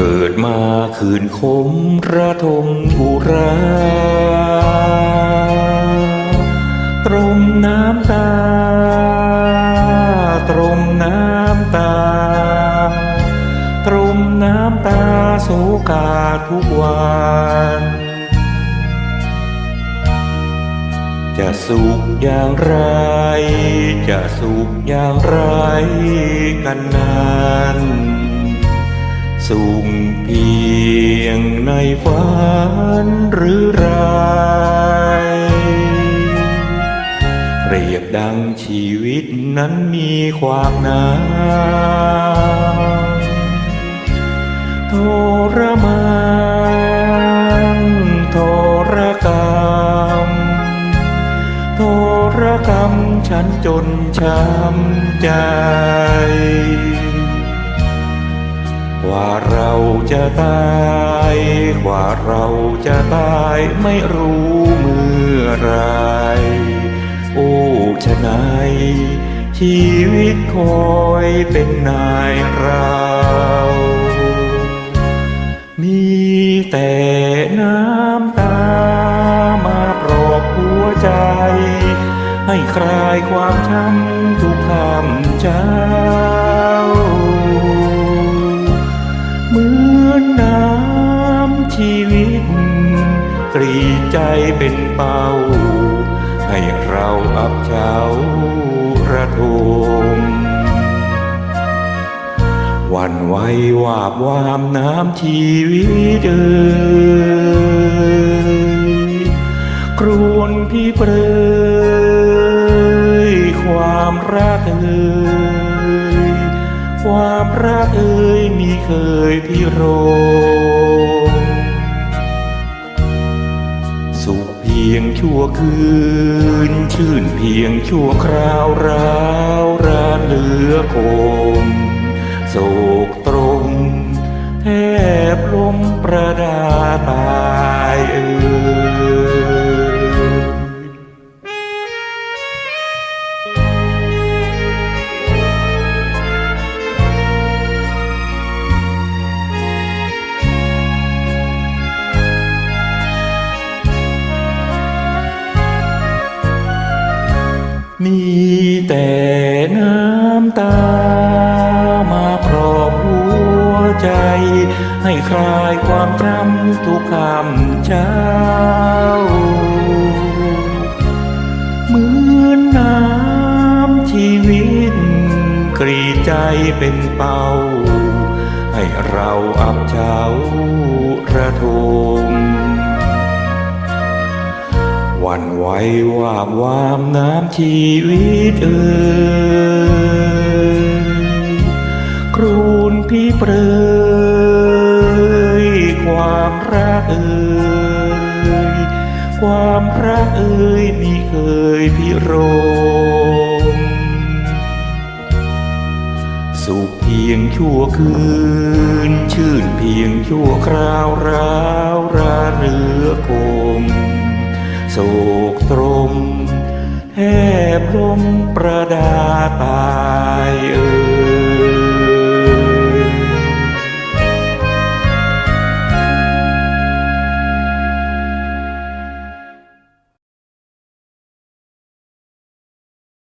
กิดมาคืนคมระทมอุรา ตรมน้ำตา ตรมน้ำตา ตรมน้ำตาโศกาทุกวันจะสุขอย่างไร จะสุขอย่างไรกันนั้น สุขเพียงในฝันหรือไรเปรียบดังชีวิตนั้นมีความหนาทรมานทรกรรมทรกรรมฉันจนช้ำใจ กว่าเราจะตาย กว่าเราจะตายไม่รู้เมื่อไรโอ้ชะนายชีวิตคอยเป็นนายเรา มีแต่น้ำตามาปลอบหัวใจ ให้คลายความช้ำทุกคำเจ้า ชีวิตกรีดใจเป็นเป้า ให้เราอับเฉาระทมวันไหววาบวามน้ำชีวิตเอ่ยครวนพี่เปรยความรักเอ่ยความรักเอ่ยมีเคยพี่โร ชั่วคืน ชื่นเพียงชั่วคราวร้าวรานเหลือคมโศกตรงแทบลมประดาตา แต่น้ำตา มาครอบหัวใจ ให้คลายความจำทุกคำเช้าเหมือนน้ำชีวิต กรีดใจเป็นเป้าให้เราอับเฉาระทม วาบวามน้ำชีวิตเอ่ยครูนพี่เปรยความรักเอ่ยความรักเอ่ยมีเคยพี่โรมสุขเพียงชั่วคืน ชื่นเพียงชั่วคราวร้าวราเรือคมโศกตรม แทบลมประดาตายเอ่